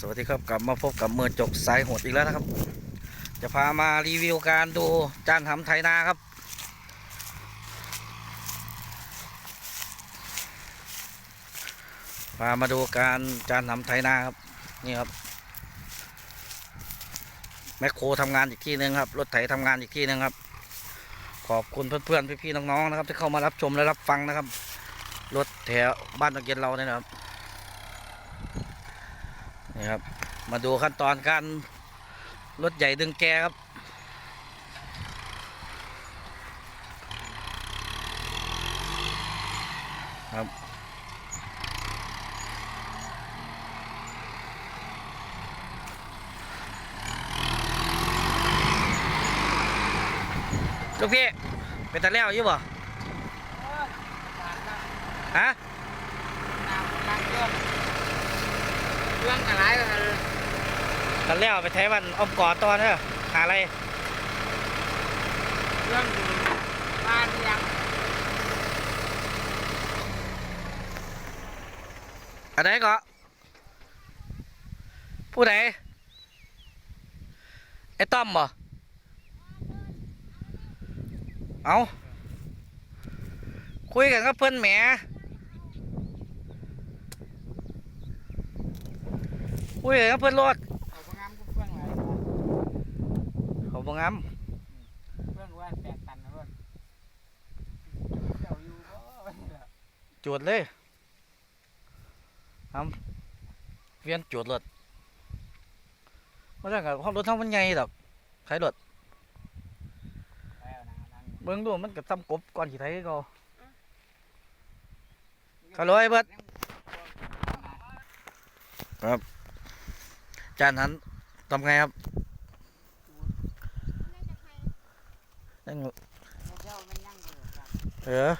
สวัสดีครับกลับมาพบกับเมือจกสายโหดอีกแล้วนะครับ จะพามารีวิวการดูจานทำไถนาครับ พามาดูการจานทำไถนาครับนี่ครับแมคโครทำงานอีกที่หนึ่งครับรถไถทำงานอีกที่หนึ่งครับ ขอบคุณเพื่อนๆพี่ๆน้องๆนะครับ ที่เข้ามารับชมและรับฟังนะครับรถแถวบ้านตะเกียนเราเนี่ยนะครับ นี่ครับ มาดูขั้นตอนการรถใหญ่ดึงแกครับครับลูกพี่เป็นตะแล้วอยู่บ่ฮะ เรื่องอะไรกัน แล้วไปไทยวันอ้อมกอดตอนเนอะหาอะไรเรื่องบ้านยังอันไหนก็ผู้ใดไอ้ต้อมบ่เอาคุยกันกับเพื่อนแหมคุยกันกับเพื่อนรถ เขาพงามก็เพื่อนอะไร เขา บ่งามเพื่อนว่าแปดตันนะเพื่อนเจ้าอยู่ก็จวดเลยทำเวียนจวดรถไม่ใช่กับห้องรถทั้งมันใหญ่ดอกใช้รถแล้วนะนั่นเบิ่งดูมันกับซ้ำกบก่อนขี่ไทยก็ฮัลโหลไอ้เบิดจานนั้นทำไงครับ นั่งเจ้ามันยังอยู่ครับเออ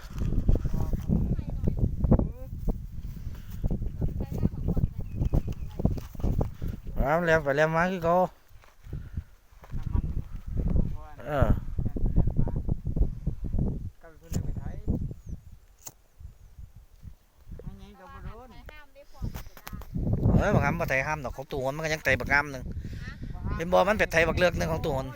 น้ำแรงไปแรงมาคือเขาน้ำมันเออก็คือเรื่องไปไทยไม่งั้นก็บ่โดนเอ้ยบางคำมาไทยห้ามดอกของตัวมันมันก็ยังไทยบักงามหนึ่งเป็นบอมันเป็ดไทยบักเลือกหนึ่งของตัวมัน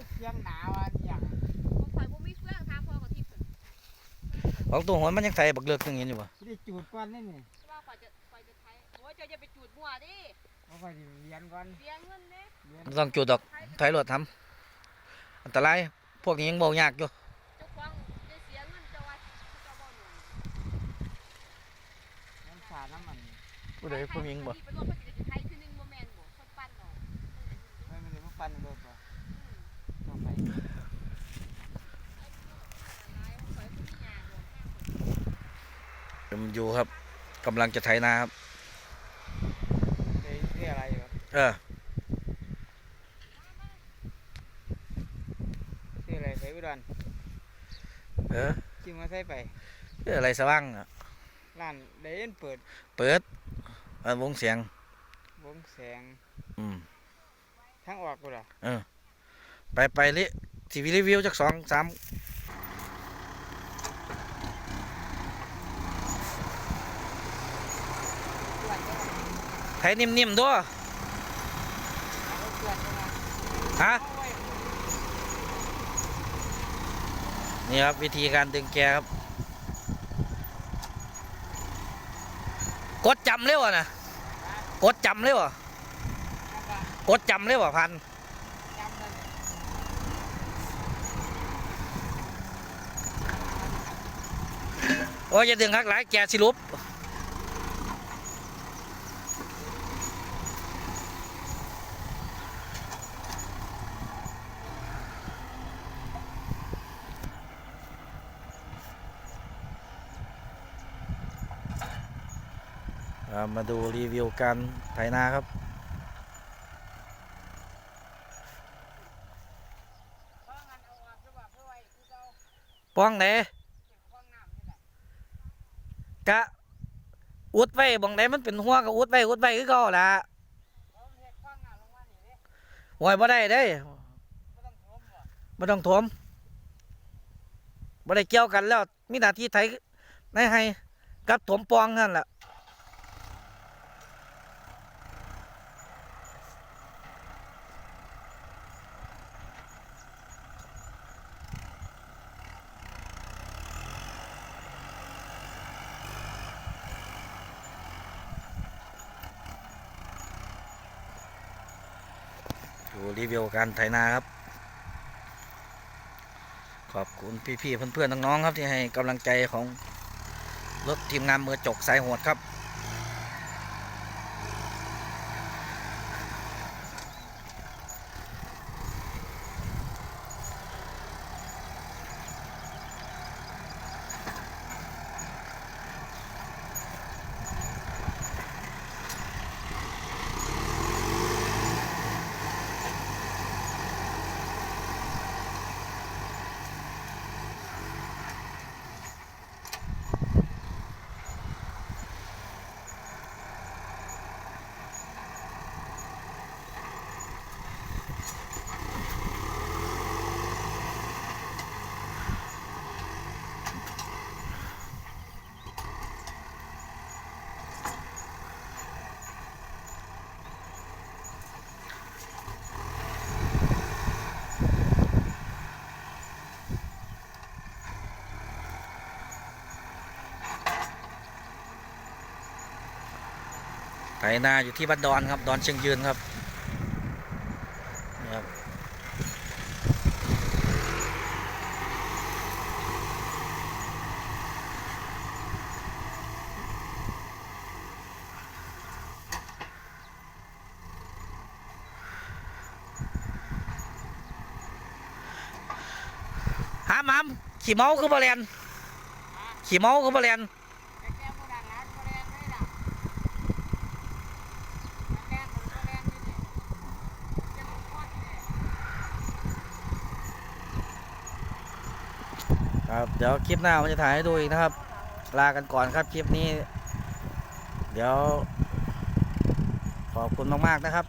เสียงหนาวอะอย่างของตัวมันมันยังไทยบักเลือกหนึ่งเห็นอยู่ปะที่ได้จูดก่อนนี่นี่ว่าข่อยจะข่อยจะใช้โอ้ยเจ้าอย่าไปจูดมั่วดิเอาไปเรียนก่อนเสียเงินเด้เรียนมันต้องจุดดอกไทยรถทำอันตรายพวกนี้ยังบอกยากอยู่เจ้าของจะเสียเงินเจ้าว่าเจ้าบ่หนุนน้ำสาดน้ำมันผู้ใดผู้หญิงบ่ไปรวมเพิ่นสิได้ไทยคือหนึงบ่แม่นบ่คนปั้นเนาะไม่ไม่ได้มาปั่นรถป่ะต้องไป หลายข่อยผู้มียาบ่ เดี๋ยวมัน อยู่ครับกำลังจะไถนาครับเฮ้ยเรื่องอะไรวะเออชื่ออะไรใช้อุดรเออจิ้มมาใส่ไปเรื่องอะไรสว่างอะร้านเดินเปิด เปิดเออวงเสียง วงแสงอืมทั้งออกกูเหรอไปไปลิทีวีรีวิวจากสองสาม ไทยนิ่มๆด้วยฮะนี่ครับ วิธีการดึงแกครับ กดจำเร็วอะนะกดจำเร็วอะกดจำเร็วอะพันโอ้ยอย่าดึงคักหลายแกสิลุบ มาดูรีวิวการไถนาครับ ป้องไหนกะ อุดไว้บองไหนมันเป็นหัวก็อุดไว้อุดไว้คือเก่าละหองน้ำลงมานี่เด้หวยบ่ได้เด้บ่ต้องถมบ่ได้เกี่ยวกันแล้ว มีหน้าที่ไถในให้กับถมปองนั่นแหละ ดูรีวิวการไถนาครับ ขอบคุณพี่ๆเพื่อนๆน้องๆครับที่ให้กำลังใจของรถทีมงานมือจกสายโหดครับ ไถนาอยู่ที่บ้านดอนครับ ดอนเชียงยืนครับนี่ครับหามหามขี่เมาคือบอลเลนขี่เมาคือบอลเลน แต่แกบ่ดังร้านบ่แรงเลยล่ะแต่แกผมบ่แรงนี่นี่แกบ่พอดนี่ ครับเดี๋ยวคลิปหน้าผมจะถ่ายให้ดูอีกนะครับ ลากันก่อนครับคลิปนี้ เดี๋ยว ขอบคุณมากๆนะครับ